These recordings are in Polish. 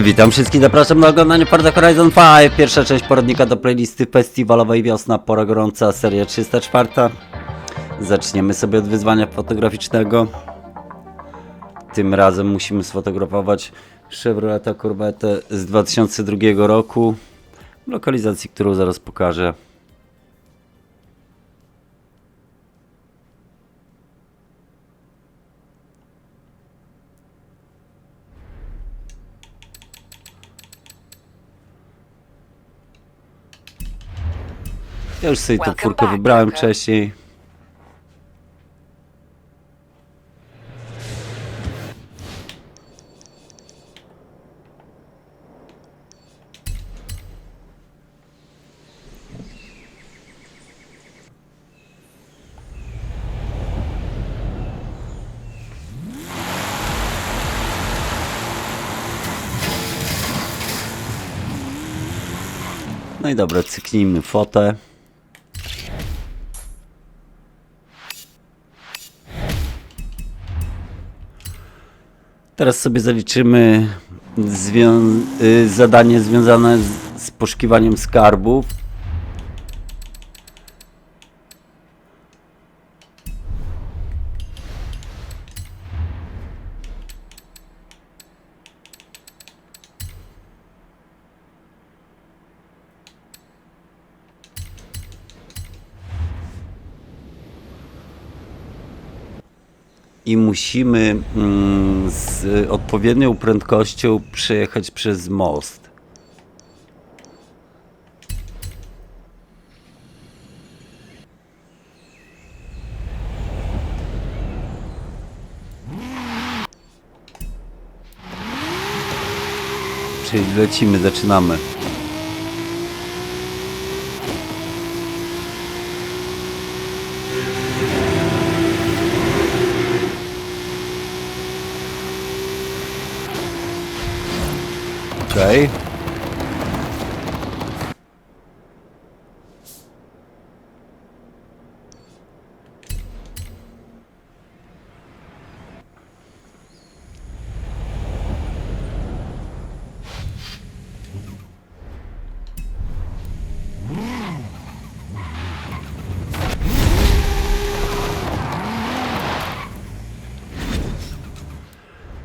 Witam wszystkich, zapraszam na oglądanie Forza Horizon 5. Pierwsza część poradnika do playlisty festiwalowej Wiosna, pora gorąca, seria 304. Zaczniemy sobie od wyzwania fotograficznego. Tym razem musimy sfotografować Chevroleta Corvette z 2002 roku lokalizacji, którą zaraz pokażę. Ja już sobie czwórkę back, wybrałem wcześniej. No i dobra, cyknijmy fotę. Teraz sobie zaliczymy zwią- y, zadanie związane z, z poszukiwaniem skarbów. I musimy mm, z odpowiednią prędkością przejechać przez most. Czyli lecimy, zaczynamy. Okej.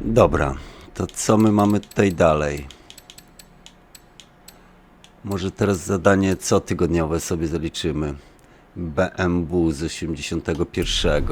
Dobra, to co my mamy tutaj dalej? Może teraz zadanie cotygodniowe sobie zaliczymy. BMW z 81.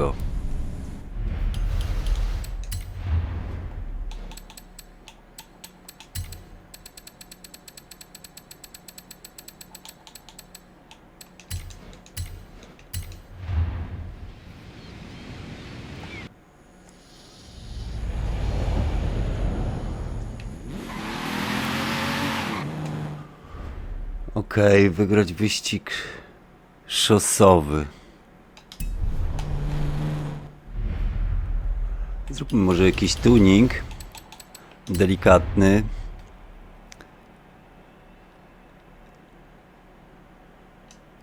Okej, wygrać wyścig szosowy. Zróbmy może jakiś tuning delikatny.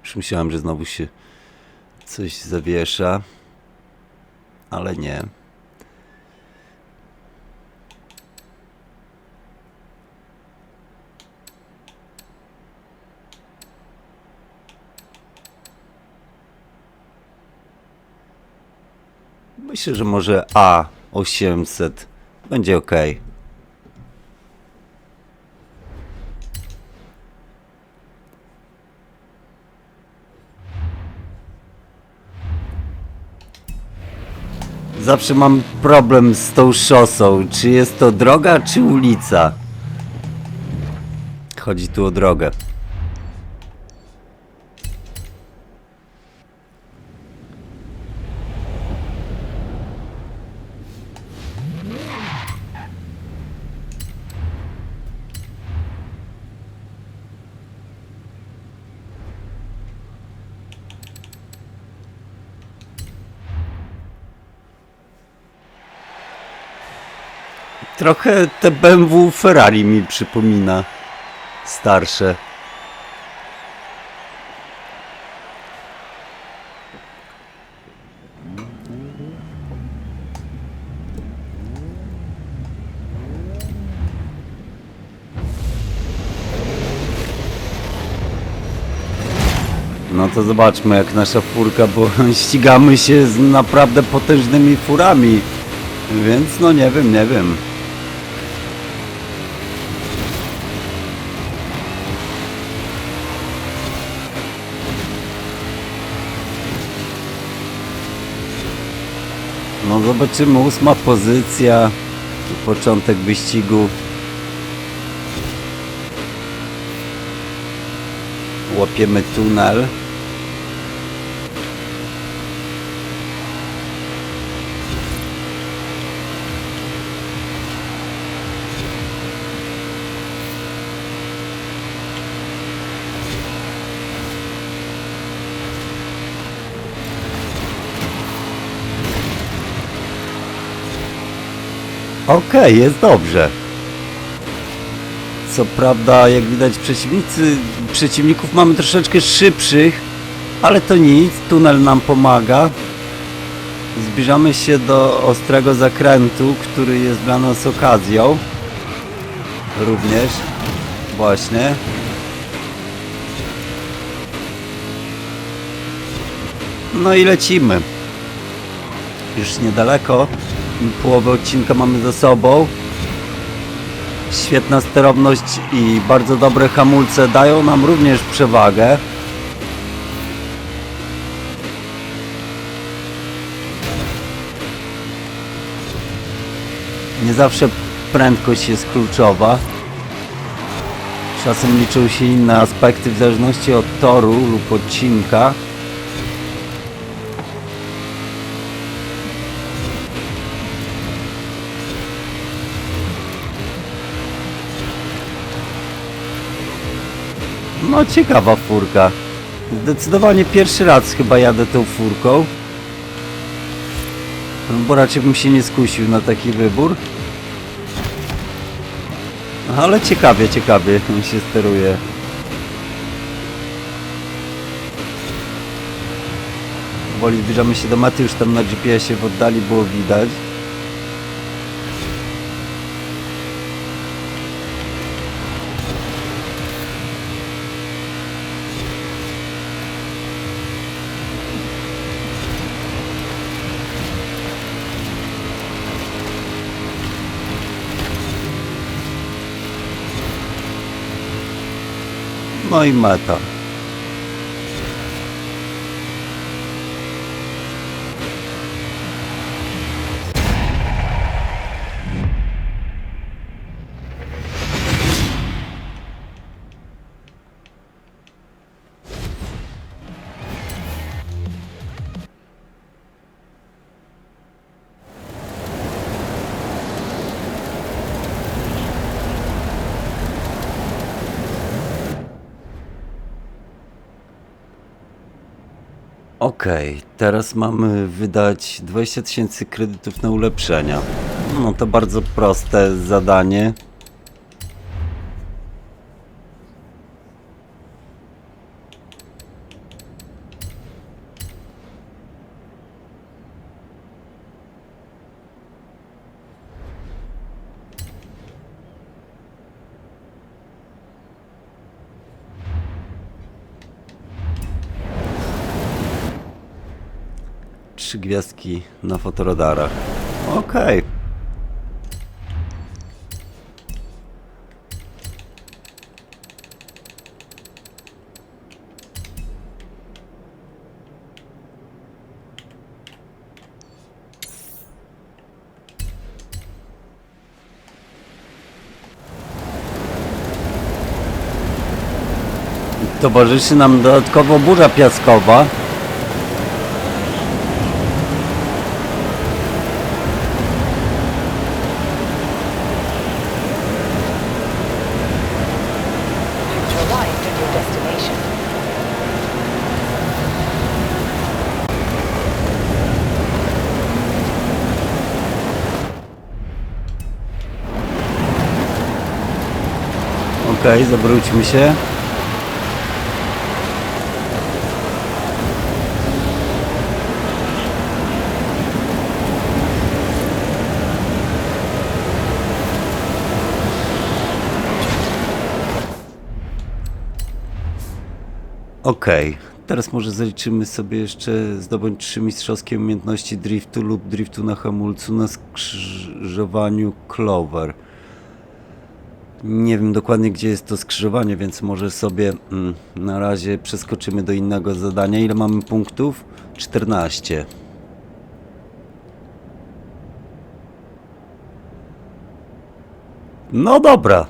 Już myślałem, że znowu się coś zawiesza, ale nie. Myślę, że może A800 będzie ok. Zawsze mam problem z tą szosą. Czy jest to droga, czy ulica? Chodzi tu o drogę. Trochę te BMW Ferrari mi przypomina. Starsze. No to zobaczmy jak nasza furka, bo ścigamy się z naprawdę potężnymi furami. Więc no nie wiem, nie wiem. Zobaczymy, ósma pozycja, początek wyścigu. Łapiemy tunel. Okej, jest dobrze. Co prawda, jak widać, przeciwnicy, przeciwników mamy troszeczkę szybszych, ale to nic, tunel nam pomaga. Zbliżamy się do ostrego zakrętu, który jest dla nas okazją. Również. Właśnie. No i lecimy. Już niedaleko. Połowę odcinka mamy za sobą. Świetna sterowność i bardzo dobre hamulce dają nam również przewagę. Nie zawsze prędkość jest kluczowa. Czasem liczą się inne aspekty w zależności od toru lub odcinka. No ciekawa furka. Zdecydowanie pierwszy raz chyba jadę tą furką. No, Bo raczej bym się nie skusił na taki wybór. Ale ciekawie, ciekawie on się steruje. Powoli zbliżamy się do mety, już tam na GPS-ie w oddali było widać. No i. Okej, teraz mamy wydać 20 tysięcy kredytów na ulepszenia. No to bardzo proste zadanie. Trzy gwiazdki na fotoradarach. Okej. Towarzyszy nam dodatkowo burza piaskowa. You've arrived at your destination. Okej, zawróćmy się. Okej, Teraz może zaliczymy sobie jeszcze zdobądź trzy mistrzowskie umiejętności driftu lub driftu na hamulcu na skrzyżowaniu Clover. Nie wiem dokładnie gdzie jest to skrzyżowanie, więc może sobie mm, na razie przeskoczymy do innego zadania. Ile mamy punktów? 14. No dobra.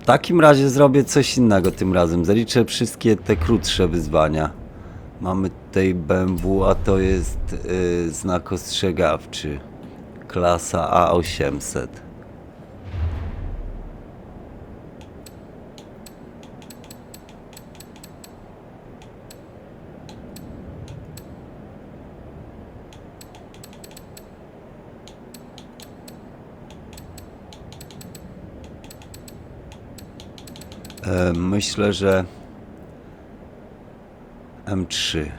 W takim razie zrobię coś innego tym razem. Zaliczę wszystkie te krótsze wyzwania. Mamy tutaj BMW, a to jest y, znak ostrzegawczy. Klasa A800. Myślę, że M3.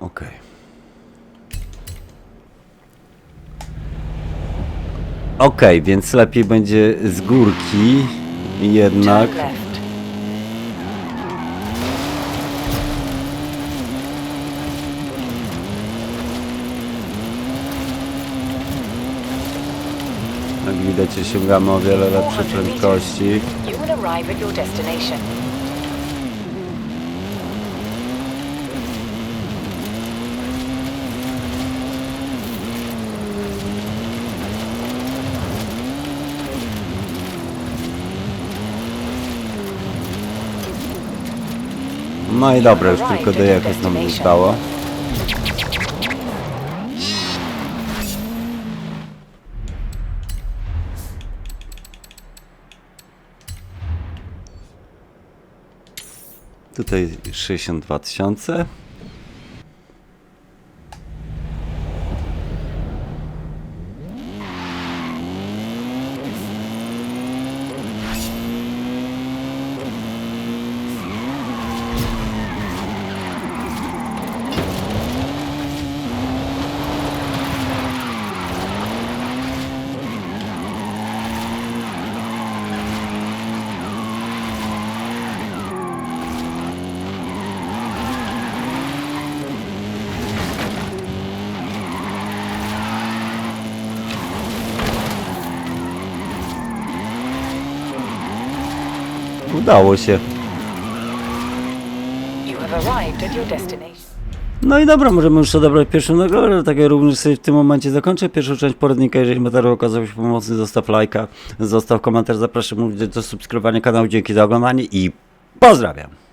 Okej. Okej, więc lepiej będzie z górki jednak. Turn left. Jak widać osiągamy o wiele lepsze 400 prędkości. You will arrive at your destination. No i dobra, już tylko dojechać nam zostało. Tutaj 62 tysiące. Udało się. You have arrived at your destination. No i dobra, możemy już odebrać pierwszą nagrodę, tak ja również sobie w tym momencie zakończę pierwszą część poradnika. Jeżeli materiał okazał się pomocny, zostaw lajka, zostaw komentarz, zapraszam do subskrybowania kanału, dzięki za oglądanie i pozdrawiam!